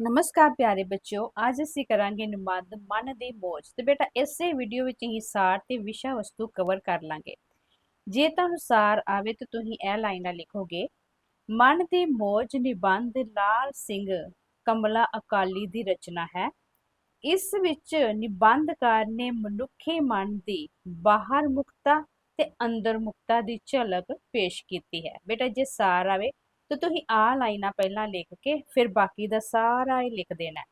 ਨਮਸਕਾਰ ਪਿਆਰੇ ਬੱਚਿਓ, ਅੱਜ ਅਸੀਂ ਕਰਾਂਗੇ ਨਿਬੰਧ ਮਨ ਦੀ ਮੋਜ। ਤੇ ਬੇਟਾ, ਇਸੇ ਵੀਡੀਓ ਵਿੱਚ ਹੀ ਸਾਰ ਤੇ ਵਿਸ਼ਾ ਵਸਤੂ ਕਵਰ ਕਰ ਲਾਂਗੇ। ਜੇ ਤੁਹਾਨੂੰ ਸਾਰ ਆਵੇ ਤਾਂ ਤੁਸੀਂ ਇਹ ਲਾਈਨਾਂ ਲਿਖੋਗੇ, ਮਨ ਦੀ ਮੋਜ ਨਿਬੰਧ ਲਾਲ ਸਿੰਘ ਕਮਲਾ ਅਕਾਲੀ ਦੀ ਰਚਨਾ ਹੈ। ਇਸ ਵਿੱਚ ਨਿਬੰਧਕਾਰ ਨੇ ਮਨੁੱਖੀ ਮਨ ਦੀ ਬਾਹਰ ਮੁਕਤਾ ਤੇ ਅੰਦਰ ਮੁਕਤਾ ਦੀ ਝਲਕ ਪੇਸ਼ ਕੀਤੀ ਹੈ। ਬੇਟਾ, ਜੇ ਸਾਰ ਆਵੇ ਤੇ ਤੁਸੀਂ ਆ ਲਾਈਨਾਂ ਪਹਿਲਾਂ ਲਿਖ ਕੇ ਫਿਰ ਬਾਕੀ ਦਾ ਸਾਰਾ ਹੀ ਲਿਖ ਦੇਣਾ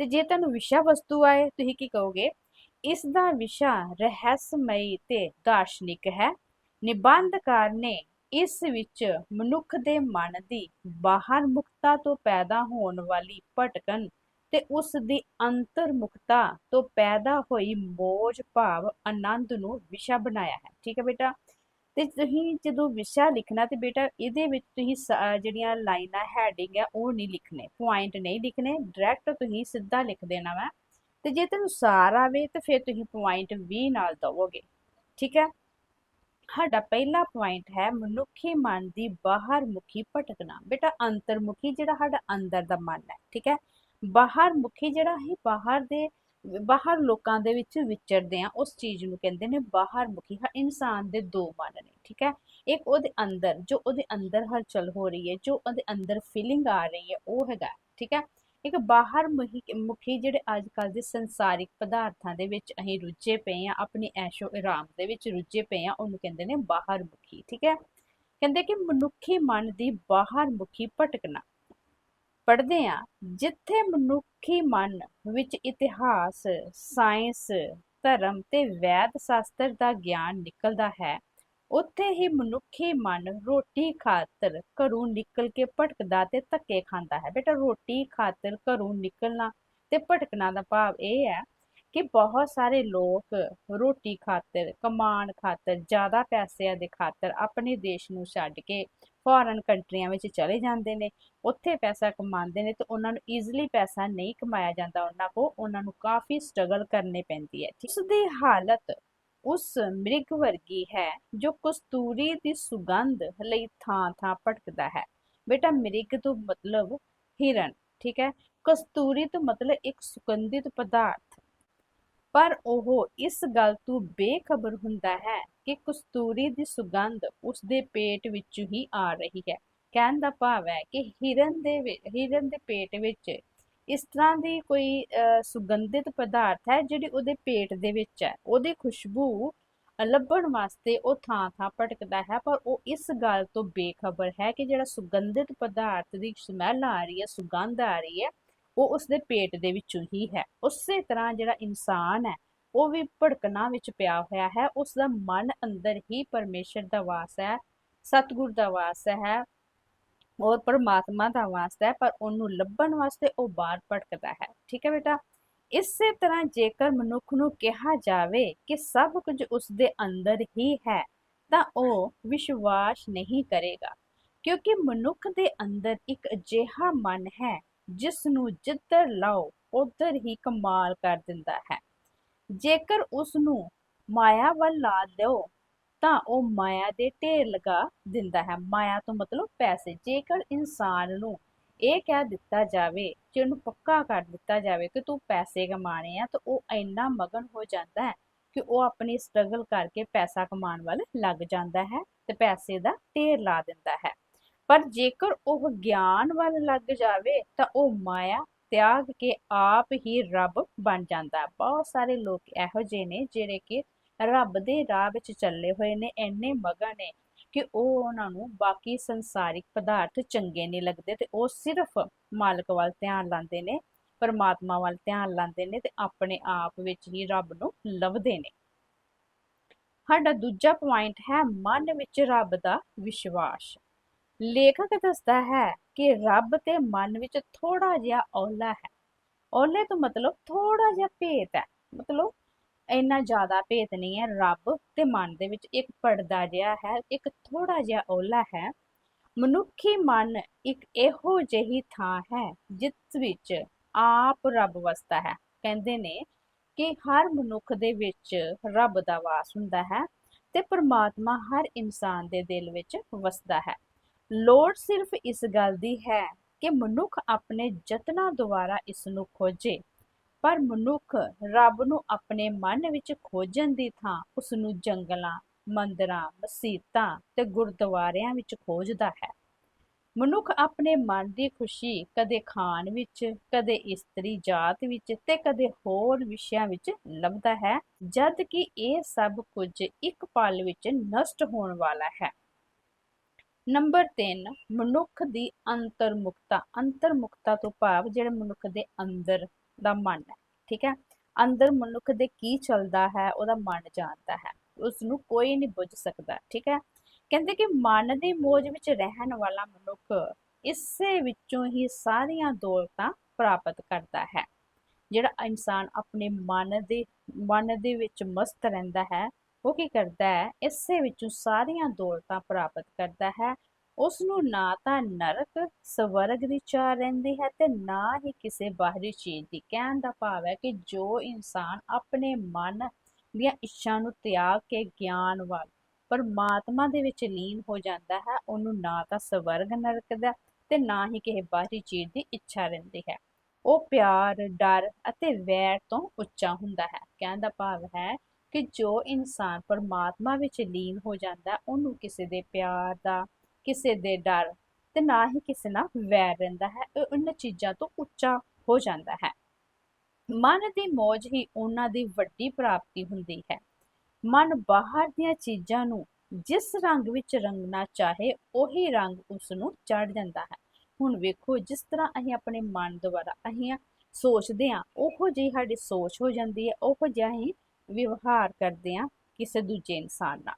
ਤੇ ਜੇ ਤੁਹਾਨੂੰ ਵਿਸ਼ਾ ਵਸਤੂ ਆਏ, ਤੁਸੀਂ ਕੀ ਕਹੋਗੇ? ਇਸ ਦਾ ਵਿਸ਼ਾ ਰਹੱਸਮਈ ਤੇ ਦਾਰਸ਼ਨਿਕ ਹੈ। ਨਿਬੰਧਕਾਰ ਨੇ ਇਸ ਵਿੱਚ ਮਨੁੱਖ ਦੇ ਮਨ ਦੀ ਬਾਹਰ ਮੁਕਤਾ ਤੋਂ ਪੈਦਾ ਹੋਣ ਵਾਲੀ ਭਟਕਣ ਤੇ ਉਸ ਦੀ ਅੰਤਰਮੁਖਤਾ ਤੋਂ ਪੈਦਾ ਹੋਈ ਮੋਜ ਭਾਵ ਆਨੰਦ ਨੂੰ ਵਿਸ਼ਾ ਬਣਾਇਆ ਹੈ। ਠੀਕ ਹੈ ਬੇਟਾ? ਤੇ ਤੁਸੀਂ ਜਦੋਂ ਵਿਸ਼ਾ ਲਿਖਣਾ ਤੇ ਬੇਟਾ ਇਹਦੇ ਵਿੱਚ ਤੁਸੀਂ ਜਿਹੜੀਆਂ ਲਾਈਨਾਂ, ਹੈਡਿੰਗ ਆ ਉਹ ਨਹੀਂ ਲਿਖਣੇ ਪੁਆਇੰਟ ਨਹੀਂ ਲਿਖਣੇ ਡਾਇਰੈਕਟ ਤੁਸੀਂ ਸਿੱਧਾ ਲਿਖ ਦੇਣਾ ਵਾ। ਤੇ ਜੇ ਤੈਨੂੰ ਸਾਰ ਆਵੇ ਤੇ ਫਿਰ ਤੁਸੀਂ ਪੁਆਇੰਟ ਵੀ ਨਾਲ ਦਵੋਗੇ, ਠੀਕ ਹੈ? ਸਾਡਾ ਪਹਿਲਾ ਪੁਆਇੰਟ ਹੈ ਮਨੁੱਖੀ ਮਨ ਦੀ ਬਾਹਰ ਮੁਖੀ ਭਟਕਣਾ। ਬੇਟਾ ਅੰਤਰਮੁਖੀ ਜਿਹੜਾ ਸਾਡਾ ਅੰਦਰ ਦਾ ਮਨ ਹੈ, ਠੀਕ ਹੈ? ਬਾਹਰ ਮੁਖੀ ਜਿਹੜਾ ਹੈ ਬਾਹਰ ਦੇ ਬਾਹਰ ਲੋਕਾਂ ਦੇ ਵਿੱਚ ਵਿਚਰਦੇ ਆ ਉਸ ਚੀਜ਼ ਨੂੰ ਕਹਿੰਦੇ ਨੇ ਬਾਹਰ ਮੁਖੀ ਹਰ ਇਨਸਾਨ ਦੇ ਦੋ ਮਨ ਨੇ, ਠੀਕ ਹੈ? ਇੱਕ ਉਹਦੇ ਅੰਦਰ, ਜੋ ਉਹਦੇ ਅੰਦਰ ਹਲਚਲ ਹੋ ਰਹੀ ਹੈ, ਜੋ ਉਹਦੇ ਅੰਦਰ ਫੀਲਿੰਗ ਆ ਰਹੀ ਹੈ, ਉਹ ਹੈਗਾ, ਠੀਕ ਹੈ? ਇੱਕ ਬਾਹਰ ਮੁਹੀ ਮੁਖੀ ਜਿਹੜੇ ਅੱਜ ਕੱਲ੍ਹ ਦੇ ਸੰਸਾਰਿਕ ਪਦਾਰਥਾਂ ਦੇ ਵਿੱਚ ਅਸੀਂ ਰੁੱਝੇ ਪਏ ਆ ਆਪਣੀ ਐਸ਼ੋ ਆਰਾਮ ਦੇ ਵਿੱਚ ਰੁੱਝੇ ਪਏ ਆ ਉਹਨੂੰ ਕਹਿੰਦੇ ਨੇ ਬਾਹਰ ਮੁਖੀ ਠੀਕ ਹੈ? ਕਹਿੰਦੇ ਕਿ ਮਨੁੱਖੀ ਮਨ ਦੀ ਬਾਹਰ ਮੁਖੀ ਭਟਕਣਾ ਪੜ੍ਹਦੇ ਆ ਜਿੱਥੇ ਮਨੁੱਖੀ ਮਨ ਵਿੱਚ ਇਤਿਹਾਸ ਸਾਇੰਸ ਧਰਮ ਤੇ ਵੈਦ ਸ਼ਾਸਤਰ ਦਾ ਗਿਆਨ ਨਿਕਲਦਾ ਹੈ ਉੱਥੇ ਹੀ ਮਨੁੱਖੀ ਮਨ ਰੋਟੀ ਖਾਤਰ ਘਰੋਂ ਨਿਕਲ ਕੇ ਭਟਕਦਾ ਤੇ ਧੱਕੇ ਖਾਂਦਾ ਹੈ। ਬੇਟਾ ਰੋਟੀ ਖਾਤਰ ਘਰੋਂ ਨਿਕਲਣਾ ਤੇ ਭਟਕਣਾ ਦਾ ਭਾਵ ਇਹ ਹੈ ਕਿ ਬਹੁਤ ਸਾਰੇ ਲੋਕ ਰੋਟੀ ਖਾਤਰ ਕਮਾਣ ਖਾਤਰ ਜ਼ਿਆਦਾ ਪੈਸਿਆਂ ਦੇ ਖਾਤਰ ਆਪਣੇ ਦੇਸ਼ ਨੂੰ ਛੱਡ ਕੇ ਫੋਰਨ ਕੰਟਰੀਆਂ ਵਿੱਚ ਚਲੇ ਜਾਂਦੇ ਨੇ, ਉੱਥੇ ਪੈਸਾ ਕਮਾਉਂਦੇ ਨੇ ਤੇ ਉਹਨਾਂ ਨੂੰ ਈਜ਼ੀਲੀ ਪੈਸਾ ਨਹੀਂ ਕਮਾਇਆ ਜਾਂਦਾ ਉਹਨਾਂ ਕੋ ਉਹਨਾਂ ਨੂੰ ਕਾਫੀ ਸਟਰਗਲ ਕਰਨੀ ਪੈਂਦੀ ਹੈ। ਉਸ ਦੀ ਹਾਲਤ ਉਸ ਮ੍ਰਿਗ ਵਰਗੀ ਹੈ ਜੋ ਕਸਤੂਰੀ ਦੀ ਸੁਗੰਧ ਲਈ ਥਾਂ ਥਾਂ ਭਟਕਦਾ ਹੈ। ਬੇਟਾ ਮ੍ਰਿਗ ਤੋਂ ਮਤਲਬ ਹਿਰਨ, ਠੀਕ ਹੈ? ਕਸਤੂਰੀ ਤੋਂ ਮਤਲਬ ਇੱਕ ਸੁਗੰਧਿਤ ਪਦਾਰਥ ਪਰ ਉਹ ਇਸ ਗੱਲ ਤੋਂ ਬੇਖਬਰ ਹੁੰਦਾ ਹੈ ਕਿ ਕਸਤੂਰੀ ਦੀ ਸੁਗੰਧ ਉਸ ਦੇ ਪੇਟ ਵਿੱਚੋਂ ਹੀ ਆ ਰਹੀ ਹੈ। ਕਹਿਣ ਦਾ ਭਾਵ ਹੈ ਕਿ ਹਿਰਨ ਦੇ ਹਿਰਨ ਦੇ ਪੇਟ ਵਿੱਚ ਇਸ ਤਰ੍ਹਾਂ ਦੀ ਕੋਈ ਅ, ਸੁਗੰਧਿਤ ਪਦਾਰਥ ਹੈ ਜਿਹੜੀ ਉਹਦੇ ਪੇਟ ਦੇ ਵਿੱਚ ਹੈ। ਉਹਦੀ ਖੁਸ਼ਬੂ ਲੱਭਣ ਵਾਸਤੇ ਉਹ ਥਾਂ ਥਾਂ ਭਟਕਦਾ ਹੈ ਪਰ ਉਹ ਇਸ ਗੱਲ ਤੋਂ ਬੇਖਬਰ ਹੈ ਕਿ ਜਿਹੜਾ ਸੁਗੰਧਿਤ ਪਦਾਰਥ ਦੀ ਸਮੈਲ ਆ ਰਹੀ ਹੈ ਸੁਗੰਧ ਆ ਰਹੀ ਹੈ ਉਹ ਉਸਦੇ ਪੇਟ ਦੇ ਵਿੱਚੋਂ ਹੀ ਹੈ। ਉਸੇ ਤਰ੍ਹਾਂ ਜਿਹੜਾ ਇਨਸਾਨ ਹੈ, ਉਹ ਵੀ ਭੜਕਣਾ ਵਿੱਚ ਪਿਆ ਹੋਇਆ ਹੈ। ਉਸ ਦਾ ਮਨ ਅੰਦਰ ਹੀ ਪਰਮੇਸ਼ਰ ਦਾ ਵਾਸ ਹੈ, ਸਤਿਗੁਰ ਦਾ ਵਾਸ ਹੈ ਔਰ ਪਰਮਾਤਮਾ ਦਾ ਵਾਸਤਾ ਹੈ, ਪਰ ਉਹਨੂੰ ਲੱਭਣ ਵਾਸਤੇ ਉਹ ਬਾਹਰ ਭਟਕਦਾ ਹੈ। ਠੀਕ ਹੈ ਬੇਟਾ? ਇਸੇ ਤਰ੍ਹਾਂ ਜੇਕਰ ਮਨੁੱਖ ਨੂੰ ਕਿਹਾ ਜਾਵੇ ਕਿ ਸਭ ਕੁਝ ਉਸ ਦੇ ਅੰਦਰ ਹੀ ਹੈ, ਤਾਂ ਉਹ ਵਿਸ਼ਵਾਸ ਨਹੀਂ ਕਰੇਗਾ। ਕਿਉਂਕਿ ਮਨੁੱਖ ਦੇ ਅੰਦਰ ਇੱਕ ਅਜਿਹਾ ਮਨ ਹੈ ਜਿਸ ਨੂੰ ਜਿੱਧਰ ਲਾਓ, ਉਧਰ ਹੀ ਕਮਾਲ ਕਰ ਦਿੰਦਾ ਹੈ। ਜੇਕਰ ਉਸ ਨੂੰ ਮਾਇਆ ਵੱਲ ਲਾ ਦਿਓ, ਤਾਂ ਉਹ ਮਾਇਆ ਦੇ ਢੇਰ ਲਗਾ ਦਿੰਦਾ ਹੈ। ਮਾਇਆ ਤੋਂ ਮਤਲਬ ਪੈਸੇ। ਜੇਕਰ ਇਨਸਾਨ ਨੂੰ ਇਹ ਕਹਿ ਦਿੱਤਾ ਜਾਵੇ ਕਿ ਉਹਨੂੰ ਪੱਕਾ ਕਰ ਦਿੱਤਾ ਜਾਵੇ ਕਿ ਤੂੰ ਪੈਸੇ ਕਮਾਣੇ ਆ, ਤਾਂ ਉਹ ਇੰਨਾ ਮਗਨ ਹੋ ਜਾਂਦਾ ਹੈ ਕਿ ਉਹ ਆਪਣੀ ਸਟਰਗਲ ਕਰਕੇ ਪੈਸਾ ਕਮਾਉਣ ਵੱਲ ਲੱਗ ਜਾਂਦਾ ਹੈ ਤੇ ਪੈਸੇ ਦਾ ਢੇਰ ਲਾ ਦਿੰਦਾ ਹੈ। ਪਰ ਜੇਕਰ ਉਹ ਗਿਆਨ ਵੱਲ ਲੱਗ ਜਾਵੇ, ਤਾਂ ਉਹ ਮਾਇਆ ਤਿਆਗ ਕੇ ਆਪ ਹੀ ਰੱਬ ਬਣ ਜਾਂਦਾ। ਬਹੁਤ ਸਾਰੇ ਲੋਕ ਇਹੋ ਜਿਹੇ ਨੇ ਜਿਹੜੇ ਕਿ ਰੱਬ ਦੇ ਰਾਹ ਵਿੱਚ ਚੱਲੇ ਹੋਏ ਨੇ, ਇੰਨੇ ਮਗਨ ਨੇ ਕਿ ਉਹ ਉਹਨਾਂ ਨੂੰ ਬਾਕੀ ਸੰਸਾਰਿਕ ਪਦਾਰਥ ਚੰਗੇ ਨਹੀਂ ਲੱਗਦੇ ਤੇ ਉਹ ਸਿਰਫ ਮਾਲਕ ਵੱਲ ਧਿਆਨ ਲਾਉਂਦੇ ਨੇ, ਪਰਮਾਤਮਾ ਵੱਲ ਧਿਆਨ ਲਾਉਂਦੇ ਨੇ ਤੇ ਆਪਣੇ ਆਪ ਵਿੱਚ ਹੀ ਰੱਬ ਨੂੰ ਲੱਭਦੇ ਨੇ। ਸਾਡਾ ਦੂਜਾ ਪੁਆਇੰਟ ਹੈ ਮਨ ਵਿੱਚ ਰੱਬ ਦਾ ਵਿਸ਼ਵਾਸ। ਲੇਖਕ ਦੱਸਦਾ ਹੈ ਕਿ ਰੱਬ ਤੇ ਮਨ ਵਿੱਚ ਥੋੜਾ ਜਿਹਾ ਔਲਾ ਹੈ। ਔਲੇ ਤੋਂ ਮਤਲਬ ਥੋੜਾ ਜਿਹਾ ਭੇਤ ਹੈ। ਮਤਲਬ ਇੰਨਾ ਜ਼ਿਆਦਾ ਭੇਤ ਨਹੀਂ ਹੈ। ਰੱਬ ਤੇ ਮਨ ਦੇ ਵਿੱਚ ਇੱਕ ਪਰਦਾ ਜਿਹਾ ਹੈ, ਇੱਕ ਥੋੜਾ ਜਿਹਾ ਔਲਾ ਹੈ। ਮਨੁੱਖੀ ਮਨ ਇੱਕ ਇਹੋ ਜਿਹੀ ਥਾਂ ਹੈ ਜਿਸ ਵਿੱਚ ਆਪ ਰੱਬ ਵਸਦਾ ਹੈ। ਕਹਿੰਦੇ ਨੇ ਕਿ ਹਰ ਮਨੁੱਖ ਦੇ ਵਿੱਚ ਰੱਬ ਦਾ ਵਾਸ ਹੁੰਦਾ ਹੈ ਤੇ ਪ੍ਰਮਾਤਮਾ ਹਰ ਇਨਸਾਨ ਦੇ ਦਿਲ ਵਿੱਚ ਵਸਦਾ ਹੈ। ਲੋੜ ਸਿਰਫ ਇਸ ਗੱਲ ਦੀ ਹੈ ਕਿ ਮਨੁੱਖ ਆਪਣੇ ਯਤਨਾਂ ਦੁਆਰਾ ਇਸ ਨੂੰ ਖੋਜੇ। ਪਰ ਮਨੁੱਖ ਰੱਬ ਨੂੰ ਆਪਣੇ ਮਨ ਵਿੱਚ ਖੋਜਣ ਦੀ ਥਾਂ ਉਸ ਨੂੰ ਜੰਗਲਾਂ, ਮੰਦਰਾਂ, ਮਸੀਤਾਂ ਤੇ ਗੁਰਦੁਆਰਿਆਂ ਵਿੱਚ ਖੋਜਦਾ ਹੈ। ਮਨੁੱਖ ਆਪਣੇ ਮਨ ਦੀ ਖੁਸ਼ੀ ਕਦੇ ਖਾਣ ਵਿੱਚ, ਕਦੇ ਇਸਤਰੀ ਜਾਤ ਵਿੱਚ ਤੇ ਕਦੇ ਹੋਰ ਵਿਸ਼ਿਆਂ ਵਿੱਚ ਲੱਭਦਾ ਹੈ, ਜਦ ਕਿ ਇਹ ਸਭ ਕੁਝ ਇੱਕ ਪਲ ਵਿੱਚ ਨਸ਼ਟ ਹੋਣ ਵਾਲਾ ਹੈ। ਨੰਬਰ 3 ਮਨੁੱਖ ਦੀ ਅੰਤਰਮੁਖਤਾ ਅੰਤਰਮੁਖਤਾ ਤੋਂ ਭਾਵ ਜਿਹੜੇ ਮਨੁੱਖ ਦੇ ਅੰਦਰ ਦਾ ਮਨ ਹੈ, ਠੀਕ ਹੈ? ਅੰਦਰ ਮਨੁੱਖ ਦੇ ਕੀ ਚੱਲਦਾ ਹੈ, ਉਹਦਾ ਮਨ ਜਾਣਦਾ ਹੈ ਉਸ ਨੂੰ ਕੋਈ ਨਹੀਂ ਬੁੱਝ ਸਕਦਾ, ਠੀਕ ਹੈ? ਕਹਿੰਦੇ ਕਿ ਮਨ ਦੀ ਮੋਜ ਵਿੱਚ ਰਹਿਣ ਵਾਲਾ ਮਨੁੱਖ ਇਸੇ ਵਿੱਚੋਂ ਹੀ ਸਾਰੀਆਂ ਦੌਲਤਾਂ ਪ੍ਰਾਪਤ ਕਰਦਾ ਹੈ। ਜਿਹੜਾ ਇਨਸਾਨ ਆਪਣੇ ਮਨ ਦੇ ਮਨ ਦੇ ਵਿੱਚ ਮਸਤ ਰਹਿੰਦਾ ਹੈ ਉਹ ਕੀ ਕਰਦਾ ਹੈ? ਇਸੇ ਵਿੱਚੋਂ ਸਾਰੀਆਂ ਦੌਲਤਾਂ ਪ੍ਰਾਪਤ ਕਰਦਾ ਹੈ। ਉਸ ਨੂੰ ਨਾ ਤਾਂ ਨਰਕ, ਸਵਰਗ ਦੀ ਚਾਹ ਰਹਿੰਦੀ ਹੈ ਤੇ ਨਾ ਹੀ ਕਿਸੇ ਬਾਹਰੀ ਚੀਜ਼ ਦੀ। ਕਹਿਣ ਦਾ ਭਾਵ ਹੈ ਕਿ ਜੋ ਇਨਸਾਨ ਆਪਣੇ ਮਨ ਦੀਆਂ ਇੱਛਾ ਨੂੰ ਤਿਆਗ ਕੇ ਗਿਆਨ ਵੱਲ, ਪਰਮਾਤਮਾ ਦੇ ਵਿੱਚ ਲੀਨ ਹੋ ਜਾਂਦਾ ਹੈ, ਉਹਨੂੰ ਨਾ ਤਾਂ ਸਵਰਗ ਨਰਕ ਦਾ ਤੇ ਨਾ ਹੀ ਕਿਸੇ ਬਾਹਰੀ ਚੀਜ਼ ਦੀ ਇੱਛਾ ਰਹਿੰਦੀ ਹੈ। ਉਹ ਪਿਆਰ, ਡਰ ਅਤੇ ਵੈਰ ਤੋਂ ਉੱਚਾ ਹੁੰਦਾ ਹੈ। ਕਹਿਣ ਦਾ ਭਾਵ ਹੈ ਕਿ ਜੋ ਇਨਸਾਨ ਪਰਮਾਤਮਾ ਵਿੱਚ ਲੀਨ ਹੋ ਜਾਂਦਾ ਹੈ, ਉਹਨੂੰ ਕਿਸੇ ਦੇ ਪਿਆਰ ਦਾ ਕਿਸੇ ਦੇ ਡਰ ਤੇ ਨਾ ਹੀ ਕਿਸੇ ਨਾਲ ਵੈਰ ਰਹਿੰਦਾ ਹੈ ਉਹ ਉਹਨਾਂ ਚੀਜ਼ਾਂ ਤੋਂ ਉੱਚਾ ਹੋ ਜਾਂਦਾ ਹੈ। ਮਨ ਦੀ ਮੌਜ ਹੀ ਉਹਨਾਂ ਦੀ ਵੱਡੀ ਪ੍ਰਾਪਤੀ ਹੁੰਦੀ ਹੈ। ਮਨ ਬਾਹਰ ਦੀਆਂ ਚੀਜ਼ਾਂ ਨੂੰ ਜਿਸ ਰੰਗ ਵਿੱਚ ਰੰਗਣਾ ਚਾਹੇ ਉਹੀ ਰੰਗ ਉਸ ਨੂੰ ਚੜ ਜਾਂਦਾ ਹੈ। ਹੁਣ ਵੇਖੋ ਜਿਸ ਤਰ੍ਹਾਂ ਅਸੀਂ ਆਪਣੇ ਮਨ ਦੁਆਰਾ ਅਸੀਂ ਸੋਚਦੇ ਹਾਂ ਉਹੋ ਜਿਹੀ ਸਾਡੀ ਸੋਚ ਹੋ ਜਾਂਦੀ ਹੈ ਉਹੋ ਜਿਹਾ ਹੀ ਵਿਵਹਾਰ ਕਰਦੇ ਹਾਂ ਕਿਸੇ ਦੂਜੇ ਇਨਸਾਨ ਨਾਲ।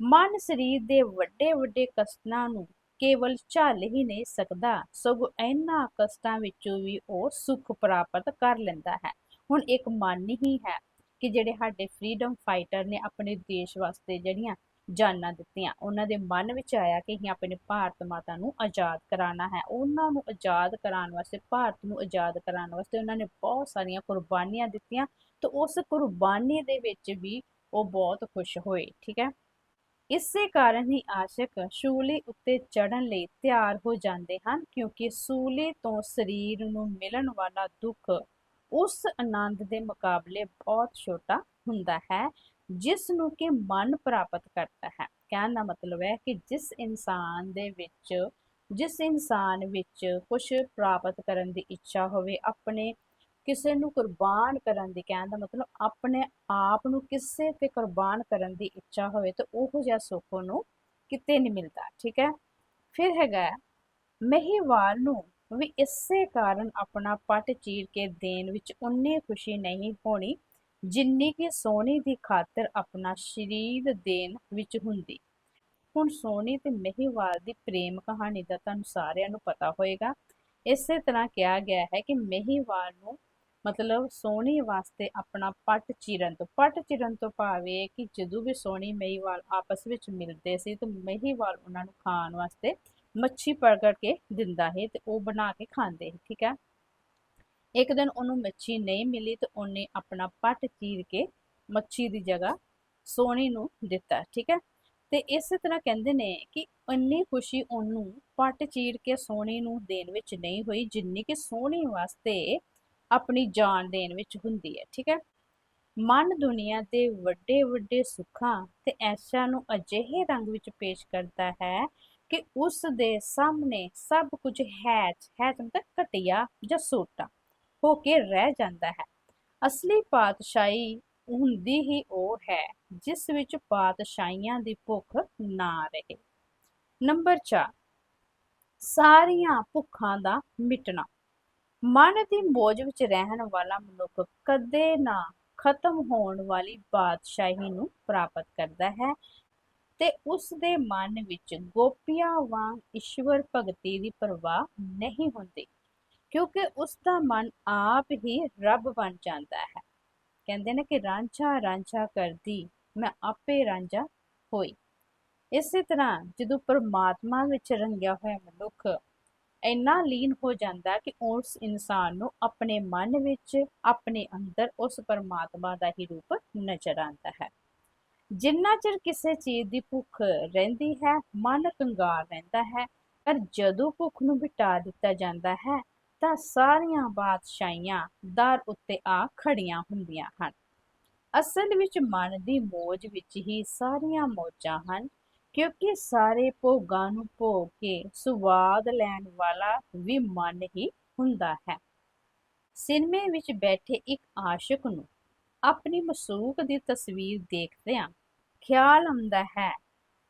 ਮਨ ਸਰੀਰ ਦੇ ਵੱਡੇ ਵੱਡੇ ਕਸ਼ਟਾਂ ਨੂੰ ਕੇਵਲ ਝੱਲ ਹੀ ਨਹੀਂ ਸਕਦਾ, ਸਗੋਂ ਇਹਨਾਂ ਕਸ਼ਟਾਂ ਵਿੱਚੋਂ ਵੀ ਉਹ ਸੁੱਖ ਪ੍ਰਾਪਤ ਕਰ ਲੈਂਦਾ ਹੈ। ਹੁਣ ਇੱਕ ਮਨ ਹੀ ਹੈ ਕਿ ਜਿਹੜੇ ਸਾਡੇ ਫਰੀडम ਫਾਈਟਰ ਨੇ, ਆਪਣੇ ਦੇਸ਼ ਵਾਸਤੇ ਜਿਹੜੀਆਂ ਜਾਨਾਂ ਦਿੱਤੀਆਂ। ਉਹਨਾਂ ਦੇ ਮਨ ਵਿੱਚ ਆਇਆ ਕਿ ਅਸੀਂ ਆਪਣੇ ਭਾਰਤ ਮਾਤਾ ਨੂੰ ਆਜ਼ਾਦ ਕਰਾਉਣਾ ਹੈ। ਉਹਨਾਂ ਨੂੰ ਆਜ਼ਾਦ ਕਰਾਉਣ ਵਾਸਤੇ, ਭਾਰਤ ਨੂੰ ਆਜ਼ਾਦ ਕਰਾਉਣ ਵਾਸਤੇ ਉਹਨਾਂ ਨੇ ਬਹੁਤ ਸਾਰੀਆਂ ਕੁਰਬਾਨੀਆਂ ਦਿੱਤੀਆਂ ਤੇ ਉਸ ਕੁਰਬਾਨੀ ਦੇ ਵਿੱਚ ਵੀ ਉਹ ਬਹੁਤ ਖੁਸ਼ ਹੋਏ, ਠੀਕ ਹੈ? ਇਸੇ ਕਾਰਨ ਹੀ ਆਸ਼ਿਕ ਸ਼ੂਲੀ ਉੱਤੇ ਚੜਨ ਲਈ ਤਿਆਰ ਹੋ ਜਾਂਦੇ ਹਨ ਕਿਉਂਕਿ ਸੂਲੀ ਤੋਂ ਸਰੀਰ ਨੂੰ ਮਿਲਣ ਵਾਲਾ ਦੁੱਖ ਉਸ ਆਨੰਦ ਦੇ ਮੁਕਾਬਲੇ ਬਹੁਤ ਛੋਟਾ ਹੁੰਦਾ ਹੈ। ਜਿਸ ਨੂੰ ਕਿ ਮਨ ਪ੍ਰਾਪਤ ਕਰਦਾ ਹੈ। ਕਹਿਣ ਦਾ ਮਤਲਬ ਹੈ ਕਿ ਜਿਸ ਇਨਸਾਨ ਦੇ ਵਿੱਚ, ਜਿਸ ਇਨਸਾਨ ਵਿੱਚ ਕੁਝ ਪ੍ਰਾਪਤ ਕਰਨ ਦੀ ਇੱਛਾ ਹੋਵੇ, ਆਪਣੇ ਕਿਸੇ ਨੂੰ ਕੁਰਬਾਨ ਕਰਨ ਦੀ, ਕਹਿਣ ਦਾ ਮਤਲਬ ਆਪਣੇ ਆਪ ਨੂੰ ਕਿਸੇ ਤੇ ਕੁਰਬਾਨ ਕਰਨ ਦੀ ਇੱਛਾ ਹੋਵੇ ਤਾਂ ਉਹ ਜਿਹਾ ਸੁੱਖ ਉਹਨੂੰ ਕਿਤੇ ਨਹੀਂ ਮਿਲਦਾ, ਠੀਕ ਹੈ? ਫਿਰ ਹੈਗਾ ਮਹੀਵਾਲ ਨੂੰ ਵੀ ਇਸੇ ਕਾਰਨ ਆਪਣਾ ਪੱਟ ਚੀਰ ਕੇ ਦੇਣ ਵਿੱਚ ਉਨੀ ਖੁਸ਼ੀ ਨਹੀਂ ਹੋਣੀ। ਜਿੰਨੀ ਕਿ ਸੋਨੇ ਦੀ ਖਾਤਰ ਆਪਣਾ ਸਰੀਰ ਦੇਣ ਵਿੱਚ ਹੁੰਦੀ। ਹੁਣ ਸੋਨੀ ਤੇ ਮਹੀਵਾਲ ਦੀ ਪ੍ਰੇਮ ਕਹਾਣੀ ਦਾ ਤੁਹਾਨੂੰ ਸਾਰਿਆਂ ਨੂੰ ਪਤਾ ਹੋਏਗਾ। ਇਸੇ ਤਰ੍ਹਾਂ ਕਿਹਾ ਗਿਆ ਹੈ ਕਿ ਮਹੀਵਾਲ ਨੂੰ ਮਤਲਬ ਸੋਹਣੀ ਵਾਸਤੇ ਆਪਣਾ ਪੱਟ ਚੀਰਨ ਤੋਂ, ਪੱਟ ਚੀਰਨ ਤੋਂ ਭਾਵੇਂ ਕਿ ਜਦੋਂ ਵੀ ਸੋਹਣੀ ਮਹੀਵਾਲ ਆਪਸ ਵਿੱਚ ਮਿਲਦੇ ਸੀ ਤੇ ਮਹੀਵਾਲ ਉਹਨਾਂ ਨੂੰ ਖਾਣ ਵਾਸਤੇ ਮੱਛੀ ਪਕੜ ਕੇ ਦਿੰਦਾ ਹੈ ਤੇ ਉਹ ਬਣਾ ਕੇ ਖਾਂਦੇ ਹੈ ਠੀਕ ਹੈ? ਇੱਕ ਦਿਨ ਉਹਨੂੰ ਮੱਛੀ ਨਹੀਂ ਮਿਲੀ ਤੇ ਉਹਨੇ ਆਪਣਾ ਪੱਟ ਚੀਰ ਕੇ ਮੱਛੀ ਦੀ ਜਗ੍ਹਾ ਸੋਹਣੀ ਨੂੰ ਦਿੱਤਾ, ਠੀਕ ਹੈ? ਤੇ ਇਸੇ ਤਰ੍ਹਾਂ ਕਹਿੰਦੇ ਨੇ ਕਿ ਇੰਨੀ ਖੁਸ਼ੀ ਉਹਨੂੰ ਪੱਟ ਚੀਰ ਕੇ ਸੋਨੀ ਨੂੰ ਦੇਣ ਵਿੱਚ ਨਹੀਂ ਹੋਈ, ਜਿੰਨੀ ਕਿ ਸੋਹਣੀ ਵਾਸਤੇ ਆਪਣੀ ਜਾਨ ਦੇਣ ਵਿੱਚ ਹੁੰਦੀ ਹੈ, ਠੀਕ ਹੈ? ਮਨ ਦੁਨੀਆ ਦੇ ਵੱਡੇ ਵੱਡੇ ਸੁੱਖਾਂ ਤੇ ਐਸ਼ਾ ਨੂੰ ਅਜਿਹੇ ਰੰਗ ਵਿੱਚ ਪੇਸ਼ ਕਰਦਾ ਹੈ ਕਿ ਉਸ ਦੇ ਸਾਹਮਣੇ ਸਭ ਕੁਝ ਹੈਚ ਹੈਚ ਮਤਲਬ ਘਟਿਆ ਜਾਂ ਸੋਟਾ। ਹੋ ਕੇ ਰਹਿ ਜਾਂਦਾ ਹੈ। ਅਸਲੀ ਪਾਤਸ਼ਾਹੀ ਹੁੰਦੀ ਹੀ ਉਹ ਹੈ, ਜਿਸ ਵਿੱਚ ਪਾਤਸ਼ਾਹੀਆਂ ਦੀ ਭੁੱਖ ਨਾ ਰਹੇ। ਨੰਬਰ 4 ਸਾਰੀਆਂ ਭੁੱਖਾਂ ਦਾ ਮਿਟਣਾ। ਮਨ ਦੀ ਮੋਜ ਵਿੱਚ ਰਹਿਣ ਵਾਲਾ ਮਨੁੱਖ ਕਦੇ ਨਾ ਖਤਮ ਹੋਣ ਵਾਲੀ ਬਾਦਸ਼ਾਹੀ ਨੂੰ ਪ੍ਰਾਪਤ ਕਰਦਾ ਹੈ ਤੇ ਉਸ ਦੇ ਮਨ ਵਿੱਚ ਗੋਪੀਆਂ ਵਾਂਗ ਈਸ਼ਵਰ ਭਗਤੀ ਦੀ ਪਰਵਾਹ ਨਹੀਂ ਹੁੰਦੀ। ਕਿਉਂਕਿ ਉਸ ਦਾ ਮਨ ਆਪ ਹੀ ਰੱਬ ਬਣ ਜਾਂਦਾ ਹੈ। ਕਹਿੰਦੇ ਨੇ ਕਿ ਰਾਂਝਾ ਰਾਂਝਾ ਕਰਦੀ, ਮੈਂ ਆਪੇ ਰਾਂਝਾ ਹੋਈ। ਇਸੇ ਤਰ੍ਹਾਂ ਜਦੋਂ ਪਰਮਾਤਮਾ ਵਿੱਚ ਰੰਗਿਆ ਹੋਇਆ ਮਨੁੱਖ ਇੰਨਾ ਲੀਨ ਹੋ ਜਾਂਦਾ ਕਿ ਉਸ ਇਨਸਾਨ ਨੂੰ ਆਪਣੇ ਮਨ ਵਿੱਚ, ਆਪਣੇ ਅੰਦਰ ਉਸ ਪਰਮਾਤਮਾ ਦਾ ਹੀ ਰੂਪ ਨਜ਼ਰ ਆਉਂਦਾ ਹੈ। ਜਿੰਨਾ ਚਿਰ ਕਿਸੇ ਚੀਜ਼ ਦੀ ਭੁੱਖ ਰਹਿੰਦੀ ਹੈ, ਮਨ ਕੰਗਾਲ ਰਹਿੰਦਾ ਹੈ, ਪਰ ਜਦੋਂ ਭੁੱਖ ਨੂੰ ਮਿਟਾ ਦਿੱਤਾ ਜਾਂਦਾ ਹੈ ਤਾਂ ਸਾਰੀਆਂ ਬਾਦਸ਼ਾਹੀਆਂ ਦਰ ਉੱਤੇ ਆ ਖੜੀਆਂ ਹੁੰਦੀਆਂ ਹਨ। ਅਸਲ ਵਿੱਚ ਮਨ ਦੀ ਮੋਜ ਵਿੱਚ ਹੀ ਸਾਰੀਆਂ ਮੋਜਾਂ ਹਨ, ਕਿਉਂਕਿ ਸਾਰੇ ਭੋਗਾਂ ਨੂੰ ਭੋਗ ਕੇ ਸਵਾਦ ਲੈਣ ਵਾਲਾ ਵੀ ਮਨ ਹੀ ਹੁੰਦਾ ਹੈ। ਸਿਨੇਮੇ ਵਿੱਚ ਬੈਠੇ ਇੱਕ ਆਸ਼ਿਕ ਨੂੰ ਆਪਣੀ ਮਸੂਕ ਦੀ ਤਸਵੀਰ ਦੇਖਦਿਆਂ ਖਿਆਲ ਆਉਂਦਾ ਹੈ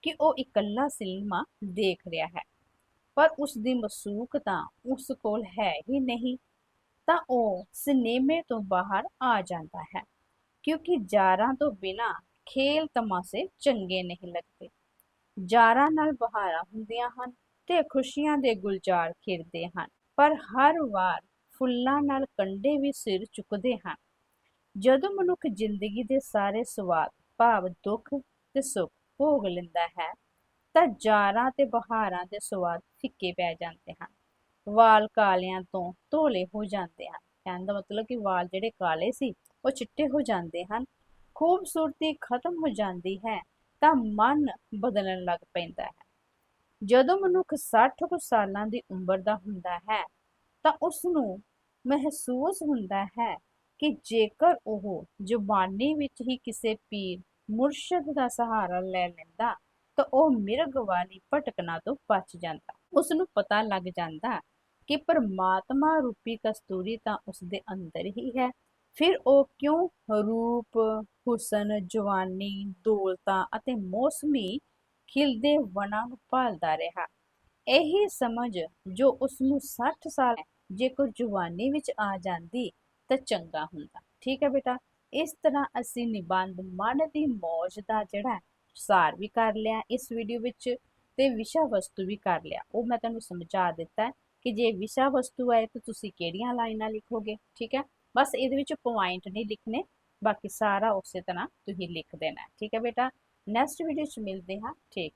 ਕਿ ਉਹ ਇਕੱਲਾ ਸਿਨੇਮਾ ਦੇਖ ਰਿਹਾ ਹੈ। ਪਰ ਉਸ ਦੀ ਮਸੂਕ ਤਾਂ ਉਸ ਕੋਲ ਹੈ ਹੀ ਨਹੀਂ, ਤਾਂ ਉਹ ਸਿਨੇਮੇ ਤੋਂ ਬਾਹਰ ਆ ਜਾਂਦਾ ਹੈ, ਕਿਉਂਕਿ ਜਾਰਾਂ ਤੋਂ ਬਿਨਾ ਖੇਲ ਤਮਾਸ਼ੇ ਚੰਗੇ ਨਹੀਂ ਲੱਗਦੇ। ਜਾਰਾਂ ਨਾਲ ਬਹਾਰਾਂ ਹੁੰਦੀਆਂ ਹਨ ਤੇ ਖੁਸ਼ੀਆਂ ਦੇ ਗੁਲਜ਼ਾਰ ਖਿੜਦੇ ਹਨ, ਪਰ ਹਰ ਵਾਰ ਫੁੱਲਾਂ ਨਾਲ ਕੰਡੇ ਵੀ ਸਿਰ ਚੁੱਕਦੇ ਹਨ। ਜਦੋਂ ਮਨੁੱਖ ਜ਼ਿੰਦਗੀ ਦੇ ਸਾਰੇ ਸਵਾਦ, ਭਾਵ ਦੁੱਖ ਤੇ ਸੁੱਖ ਭੋਗ ਲੈਂਦਾ ਹੈ ਤਾਂ ਜਾਰਾਂ ਤੇ ਬਹਾਰਾਂ ਦੇ ਸਵਾਦ ਫਿੱਕੇ ਪੈ ਜਾਂਦੇ ਹਨ। ਵਾਲ ਕਾਲਿਆਂ ਤੋਂ ਧੋਲੇ ਹੋ ਜਾਂਦੇ ਹਨ। ਕਹਿਣ ਦਾ ਮਤਲਬ ਕਿ ਵਾਲ ਜਿਹੜੇ ਕਾਲੇ ਸੀ, ਉਹ ਚਿੱਟੇ ਹੋ ਜਾਂਦੇ ਹਨ। ਖੂਬਸੂਰਤੀ ਖਤਮ ਹੋ ਜਾਂਦੀ ਹੈ ਤਾਂ ਮਨ ਬਦਲਣ ਲੱਗ ਪੈਂਦਾ ਹੈ। ਜਦੋਂ ਮਨੁੱਖ 60 ਕੁ ਸਾਲਾਂ ਦੀ ਉਮਰ ਦਾ ਹੁੰਦਾ ਹੈ, ਤਾਂ ਉਸ ਨੂੰ ਮਹਿਸੂਸ ਹੁੰਦਾ ਹੈ ਕਿ ਜੇਕਰ ਉਹ ਜ਼ੁਬਾਨੀ ਵਿੱਚ ਹੀ ਕਿਸੇ ਪੀਰ ਮੁਰਸ਼ਦ ਦਾ ਸਹਾਰਾ ਲੈ ਲੈਂਦਾ ਤਾਂ ਉਹ ਮਿਰਗ ਵਾਲੀ ਭਟਕਣਾ ਤੋਂ ਬਚ ਜਾਂਦਾ। ਉਸ ਨੂੰ ਪਤਾ ਲੱਗ ਜਾਂਦਾ ਕਿ ਪਰਮਾਤਮਾ ਰੂਪੀ ਕਸਤੂਰੀ ਤਾਂ ਉਸ ਦੇ ਅੰਦਰ ਹੀ ਹੈ। ਫਿਰ ਉਹ ਕਿਉਂ ਰੂਪ, ਹੁਸਨ, ਜਵਾਨੀ, ਦੌਲਤਾਂ ਅਤੇ ਮੌਸਮੀ ਖਿਲਦੇ ਵਣਾਂ ਨੂੰ ਭਾਲਦਾ ਰਿਹਾ? ਇਹੀ ਸਮਝ ਜੋ ਉਸ ਨੂੰ 60 ਸਾਲ ਜੇਕਰ ਜਵਾਨੀ ਵਿੱਚ ਆ ਜਾਂਦੀ ਤਾਂ ਚੰਗਾ ਹੁੰਦਾ। ਠੀਕ ਹੈ ਬੇਟਾ, ਇਸ ਤਰ੍ਹਾਂ ਅਸੀਂ ਨਿਬੰਧ ਮਨ ਦੀ ਮੌਜ ਦਾ ਜਿਹੜਾ ਸਾਰ ਵੀ ਕਰ ਲਿਆ, ਇਸ ਵੀਡੀਓ ਵਿੱਚ ਤੇ ਵਿਸ਼ਾ ਵਸਤੂ ਵੀ ਕਰ ਲਿਆ। ਉਹ ਮੈਂ ਤੁਹਾਨੂੰ ਸਮਝਾ ਦਿੱਤਾ ਕਿ ਜੇ ਵਿਸ਼ਾ ਵਸਤੂ ਹੈ ਤਾਂ ਤੁਸੀਂ ਕਿਹੜੀਆਂ ਲਾਈਨਾਂ ਲਿਖੋਗੇ, ਠੀਕ ਹੈ? ਬਸ ਇਹਦੇ ਵਿੱਚ ਪੁਆਇੰਟ ਨਹੀਂ ਲਿਖਨੇ ਬਾਕੀ ਸਾਰਾ ਉਸੇ ਤਰ੍ਹਾਂ ਤੁਸੀਂ ਲਿਖ ਦੇਣਾ ਠੀਕ ਹੈ ਬੇਟਾ? ਨੈਕਸਟ ਵੀਡੀਓ 'ਚ ਮਿਲਦੇ ਹਾਂ। ਠੀਕ